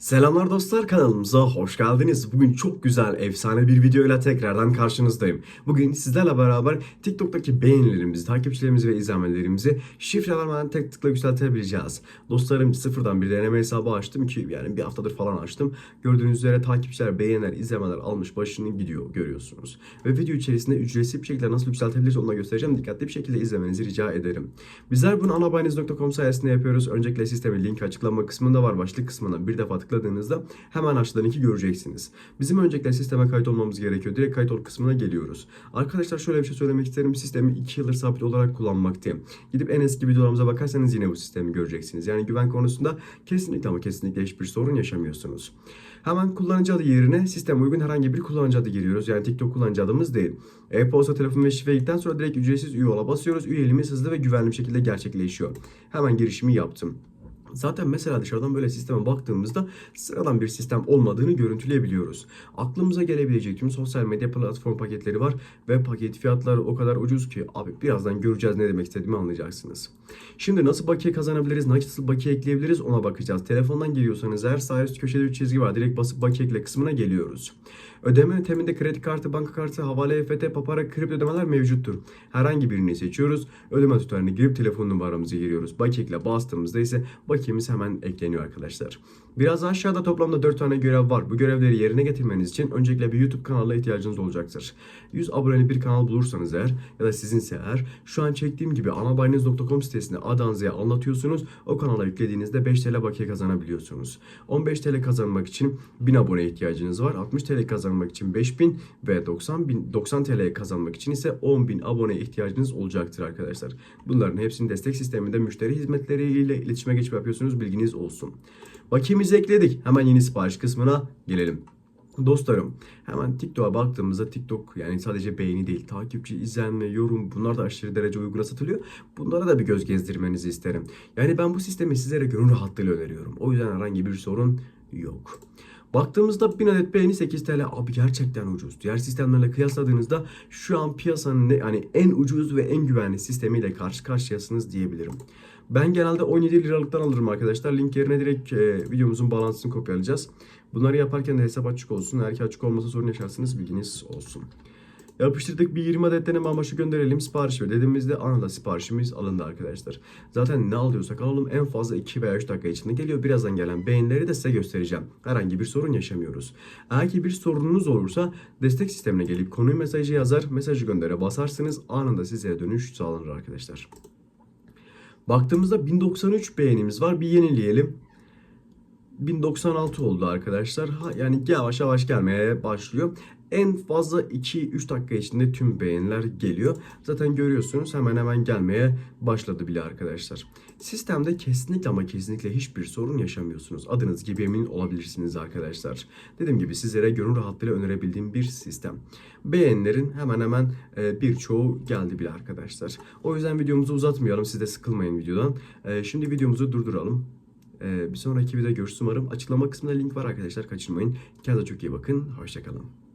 Selamlar dostlar kanalımıza hoş geldiniz. Bugün çok güzel, efsane bir videoyla tekrardan karşınızdayım. Bugün sizlerle beraber TikTok'taki beğenilerimizi, takipçilerimizi ve izlenmelerimizi şifre vermeden tek tıkla yükseltebileceğiz. Dostlarım sıfırdan bir deneme hesabı açtım ki yani bir haftadır falan açtım. Gördüğünüz üzere takipçiler, beğeniler, izlemeler almış başını gidiyor görüyorsunuz. Ve video içerisinde ücretsiz bir şekilde nasıl yükseltebiliriz onu da göstereceğim. Dikkatli bir şekilde izlemenizi rica ederim. Bizler bunu anabayiniz.com sayesinde yapıyoruz. Öncelikle sistemin linki açıklama kısmında var. Başlık kısmına bir defa tıkladığınızda hemen aşağıdan linki göreceksiniz. Bizim öncelikle sisteme kayıt olmamız gerekiyor. Direkt kayıt ol kısmına geliyoruz. Arkadaşlar şöyle bir şey söylemek isterim. Sistemi 2 yıldır sabit olarak kullanmaktayım. Gidip en eski videolarımıza bakarsanız yine bu sistemi göreceksiniz. Yani güven konusunda kesinlikle ama kesinlikle hiçbir sorun yaşamıyorsunuz. Hemen kullanıcı adı yerine sisteme uygun herhangi bir kullanıcı adı giriyoruz. Yani TikTok kullanıcı adımız değil. E-posta, telefon ve şifre girdikten sonra direkt ücretsiz üye ola basıyoruz. Üyeliğimiz hızlı ve güvenli bir şekilde gerçekleşiyor. Hemen girişimi yaptım. Zaten mesela dışarıdan böyle sisteme baktığımızda sıradan bir sistem olmadığını görüntüleyebiliyoruz. Aklımıza gelebilecek tüm sosyal medya platform paketleri var ve paket fiyatları o kadar ucuz ki abi birazdan göreceğiz ne demek istediğimi anlayacaksınız. Şimdi nasıl bakiye kazanabiliriz, nasıl bakiye ekleyebiliriz ona bakacağız. Telefondan geliyorsanız eğer sağ üst köşede bir çizgi var. Direkt basıp bakiye ekle kısmına geliyoruz. Ödeme yönteminde kredi kartı, banka kartı, havale, EFT, papara, kripto ödemeler mevcuttur. Herhangi birini seçiyoruz. Ödeme tutarını girip telefon numaramızı giriyoruz. Bakiye ekle bastığımızda ise bakiyemiz hemen ekleniyor arkadaşlar. Biraz aşağıda toplamda 4 tane görev var. Bu görevleri yerine getirmeniz için öncelikle bir YouTube kanalına ihtiyacınız olacaktır. 100 aboneli bir kanal bulursanız eğer ya da sizinse eğer şu an çektiğim gibi anabayiniz.com sitesinde Adanza'ya anlatıyorsunuz. O kanala yüklediğinizde 5 TL bakiye kazanabiliyorsunuz. 15 TL kazanmak için 1000 abone ihtiyacınız var. 60 TL kazanmak için 5000 ve 90 bin 90 TL kazanmak için ise 10.000 abone ihtiyacınız olacaktır arkadaşlar. Bunların hepsini destek sisteminde müşteri hizmetleriyle iletişime geçip yapıyorsunuz bilginiz olsun. Bakiyemizi ekledik. Hemen yeni sipariş kısmına gelelim. Dostlarım hemen TikTok'a baktığımızda TikTok yani sadece beğeni değil takipçi, izlenme, yorum bunlar da aşırı derece uyguna satılıyor. Bunlara da bir göz gezdirmenizi isterim. Yani ben bu sistemi sizlere gönül rahatlığıyla öneriyorum. O yüzden herhangi bir sorun yok. Baktığımızda 1000 adet beğeni 8 TL abi gerçekten ucuz. Diğer sistemlerle kıyasladığınızda şu an piyasanın yani en ucuz ve en güvenli sistemiyle karşı karşıyasınız diyebilirim. Ben genelde 17 liralıktan alırım arkadaşlar. Link yerine direkt e, videomuzun bağlantısını kopyalayacağız. Bunları yaparken de hesap açık olsun. Eğer ki açık olmasa sorun yaşarsınız bilginiz olsun. Yapıştırdık bir 20 adet deneme amaçlı gönderelim sipariş ver dediğimizde anında siparişimiz alındı arkadaşlar. Zaten ne alıyorsak alalım en fazla 2 veya 3 dakika içinde geliyor. Birazdan gelen beğenileri de size göstereceğim. Herhangi bir sorun yaşamıyoruz. Eğer ki bir sorununuz olursa destek sistemine gelip konuyu mesajı yazar, mesajı göndere basarsınız anında size dönüş sağlanır arkadaşlar. Baktığımızda 1093 beğenimiz var. Bir yenileyelim. 1096 oldu arkadaşlar. Ha, yani yavaş yavaş gelmeye başlıyor. En fazla 2-3 dakika içinde tüm beğeniler geliyor. Zaten görüyorsunuz hemen hemen gelmeye başladı bile arkadaşlar. Sistemde kesinlikle ama kesinlikle hiçbir sorun yaşamıyorsunuz. Adınız gibi emin olabilirsiniz arkadaşlar. Dediğim gibi sizlere gönül rahatlığıyla önerebildiğim bir sistem. Beğenilerin hemen hemen e, birçoğu geldi bile arkadaşlar. O yüzden videomuzu uzatmayalım. Siz de sıkılmayın videodan. E, şimdi videomuzu durduralım. Ee, bir sonraki videoda görüşürüz umarım. Açıklama kısmında link var arkadaşlar kaçırmayın. Kendinize çok iyi bakın. Hoşçakalın.